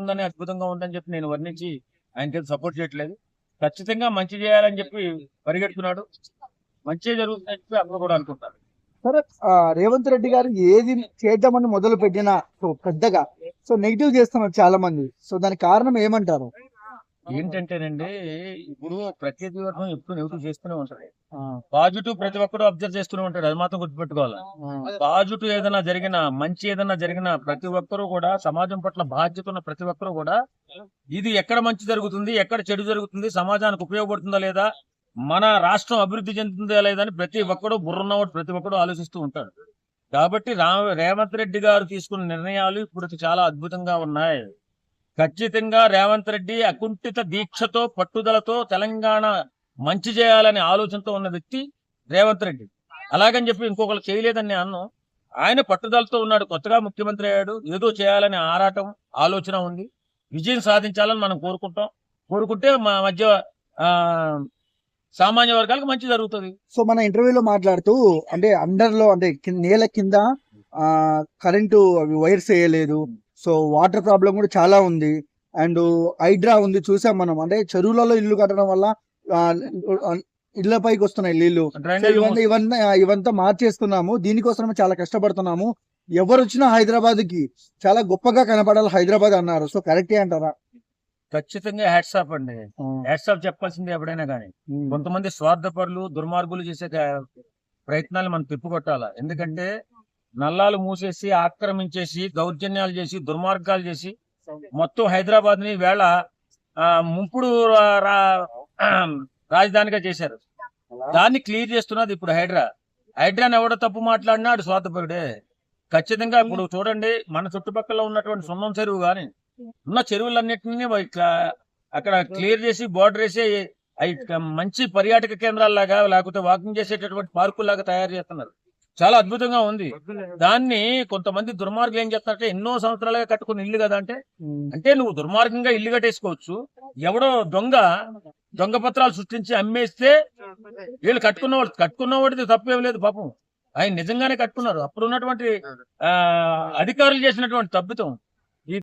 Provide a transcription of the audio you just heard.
ఉందని అద్భుతంగా ఉందని చెప్పి నేను వర్ణించి ఆయనకి సపోర్ట్ చేయట్లేదు. ఖచ్చితంగా మంచి చేయాలని చెప్పి పరిగెడుతున్నాడు. మంచి జరుగుతుందని చెప్పి అందరూ కూడా అనుకుంటారు. సరే ఆ, రేవంత్ రెడ్డి గారు ఏది చేద్దామని మొదలు పెట్టినా సో పెద్దగా. సో నెగిటివ్ చేస్తున్నారు చాలా మంది సో దానికి కారణం ఏమంటారు? ఏంటంటేనండి ఇప్పుడు ప్రతి వర్గం ఎప్పుడు నెగిటివ్ చేస్తూనే ఉంటారు ఆ, పాజిటివ్ ప్రతి ఒక్కరు అబ్జర్వ్ చేస్తూనే ఉంటాడు అది మాత్రం గుర్తుపెట్టుకోవాలి. పాజిటివ్ ఏదైనా జరిగినా మంచి ఏదైనా జరిగినా ప్రతి ఒక్కరూ కూడా సమాజం పట్ల బాధ్యత ఉన్న ప్రతి ఒక్కరూ కూడా ఇది ఎక్కడ మంచి జరుగుతుంది ఎక్కడ చెడు జరుగుతుంది సమాజానికి ఉపయోగపడుతుందా లేదా మన రాష్ట్రం అభివృద్ధి చెందుతుందా లేదా అని ప్రతి ఒక్కడు బుర్రున్నవాడు ప్రతి ఒక్కడు ఆలోచిస్తూ ఉంటాడు. కాబట్టి రేవంత్ రెడ్డి గారు తీసుకున్న నిర్ణయాలు ఇప్పుడు చాలా అద్భుతంగా ఉన్నాయి. ఖచ్చితంగా రేవంత్ రెడ్డి అకుంఠిత దీక్షతో పట్టుదలతో తెలంగాణ మంచి చేయాలనే ఆలోచనతో ఉన్న వ్యక్తి రేవంత్ రెడ్డి. అలాగని చెప్పి ఇంకొకరు చేయలేదని నేను ఆయన పట్టుదలతో ఉన్నాడు కొత్తగా ముఖ్యమంత్రి అయ్యాడు ఏదో చేయాలనే ఆరాటం ఆలోచన ఉంది. విజయం సాధించాలని మనం కోరుకుంటాం. కోరుకుంటే మా మధ్య సామాన్య వర్గాలకు మంచి జరుగుతుంది. సో మన ఇంటర్వ్యూలో మాట్లాడుతూ అంటే అండర్లో అంటే కింద- నేల కింద కరెంటు అవి వైర్స్ వేయలేదు. సో వాటర్ ప్రాబ్లం కూడా చాలా ఉంది. అండ్ హైడ్రా ఉంది చూసాం మనం. అంటే చెరువులలో ఇల్లు కట్టడం వల్ల ఇళ్ళ పైకి వస్తున్నాయి నీళ్ళు ఇవన్నీ ఇవన్నీ ఇవంతా మార్చేస్తున్నాము. దీనికోసం చాలా కష్టపడుతున్నాము. ఎవరు వచ్చినా హైదరాబాద్కి చాలా గొప్పగా కనపడాలి హైదరాబాద్ అన్నారు. సో కరెక్టే అంటారా? ఖచ్చితంగా హ్యాట్సాప్ అండి. హ్యాట్సాప్ చెప్పాల్సింది ఎప్పుడైనా కానీ. కొంతమంది స్వార్థపరులు దుర్మార్గులు చేసే ప్రయత్నాలు మనం తిప్పుకొట్టాల? ఎందుకంటే నల్లాలు మూసేసి ఆక్రమించేసి దౌర్జన్యాలు చేసి దుర్మార్గాలు చేసి మొత్తం హైదరాబాద్ని వేళ ఆ, ముంపుడు రాజధానిగా చేశారు. దాన్ని క్లియర్ చేస్తున్నది ఇప్పుడు హైడ్రా. హైడ్రాని ఎవడో తప్పు మాట్లాడినా ఆడు స్వార్థపరుడే. ఖచ్చితంగా ఇప్పుడు చూడండి మన చుట్టుపక్కల ఉన్నటువంటి సున్నం చెరువు కానీ ఉన్న చెరువులన్నింటినీ అక్కడ క్లియర్ చేసి బోర్డర్ వేసి అవి మంచి పర్యాటక కేంద్రాల్లాగా లేకపోతే వాకింగ్ చేసేటటువంటి పార్కుల్లాగా తయారు చేస్తున్నారు. చాలా అద్భుతంగా ఉంది. దాన్ని కొంతమంది దుర్మార్గులు ఏం చేస్తారంటే ఎన్నో సంవత్సరాలుగా కట్టుకుని ఇల్లు కదా అంటే. అంటే నువ్వు దుర్మార్గంగా ఇల్లు కట్టేసుకోవచ్చు. ఎవడో దొంగ దొంగ పత్రాలు సృష్టించి అమ్మేస్తే వీళ్ళు కట్టుకున్నవాడు కట్టుకున్నవాడిది తప్పేం లేదు పాపం. ఆయన నిజంగానే కట్టుకున్నారు. అప్పుడు ఉన్నటువంటి ఆ, అధికారులు చేసినటువంటి తప్పితం.